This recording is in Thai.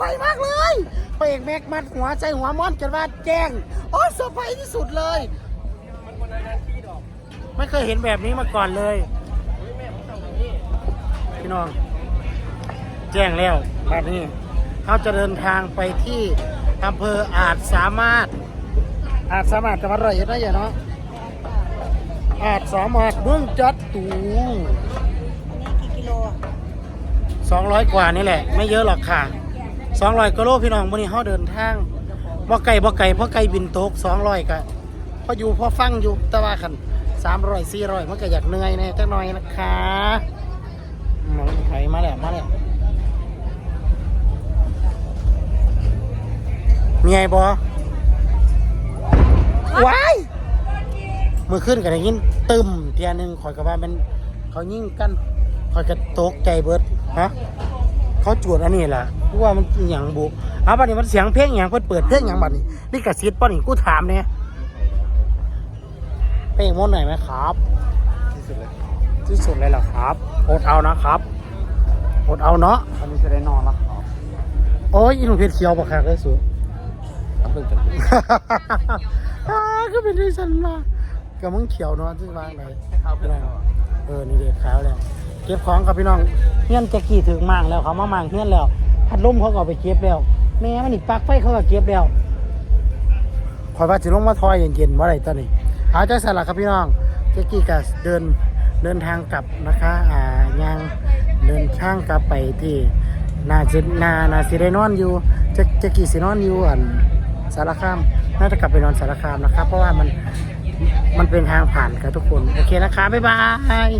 อกแม็กมัดหัวใจหัวม้อนจนว่าแจ้งโอ้เซอร์ไพรส์ที่สุดเลย มันคนนั้นที่ดอกไม่เคยเห็นแบบนี้มาก่อนเลยเฮ้ยแม่ผมทำแบบนี้พี่น้อง แจ้งแล้วแบบนี้เขาจะเดินทางไปที่อำเภออาจสามารถ อาจสามารถจังหวัดร้อยเอ็ดนะอย่าเนาะอาจสามารถเมืองจัดตูอันนี้กี่กิโลอะสองร้อยกว่านี่แหละ ไม่เยอะหรอกค่ะ สองร้อยกิโลพี่น้องวันนี้เขาเดินทางบ่ไก่บ่ไก่เพราะไก่บินตกสองร้อยก็พออยู่พอฟังอยู่แต่ว่าคันสามร้อยสี่ร้อยมันก็อยากเหนื่อยแน่จักหน่อยนะคะมองไถมาแล้วมาแล้วมีไงบอว้ายมือขึ้นกันอย่างนี้ตึมเทียหนึงคอยกับว่ามันเขายิ่งกันคอยกระตกใจเบิดฮะ เขาจวดอันนี้ล่ะกูว่ามันอหย่างบุเอาบัดนี้มันเสียงเพลงอหย่างเพิ่นเปิดเพลงอหย่างบัดนี้นี่กระซิบป่ะนี่กูถามเนี่ยเพลงมดหน่อยไหมครับ ที่สุดเลยที่สุดเลยเหรอครับอดเอานะครับอดเอาเนาะตอนนี้จะได้นอนแล้วครับโอ้ยอีหนุ่มเพชรเขียวปะครับเลยสู น้ำเพิ่งจะอ่าก็เป็นที่ฉันมากับมึงเขียวเนาะที่วางไหนข้าวเพื่อนเออ นี่เด็กขาวแล้ว เก็บของกับพี่น้องเฮี้ยนจ็กกี้ถึงมั่งแล้วเขามามั่งเฮี้ยนแล้วพัดลมเขาก็ไปเก็บแล้ว แม่มันนี่ปลั๊กไฟเขาก็เก็บแล้วคอยว่าจะลงมาทอยเย็นๆว่าไรตอนนี้เอาใจสลักครับพี่น้องแจ็กกี้ก็เดินเดินทางกลับนะคะอ่ายังเดินทางกลับไปที่นาจินานาสิได้นอนอยู่แจ็คแจ็กกี้สินอนอยู่อันสารคามน่าจะกลับไปนอนสารคามนะครับ เพราะว่ามันมันเป็นทางผ่านครับทุกคน โอเคนะคะบ๊ายบาย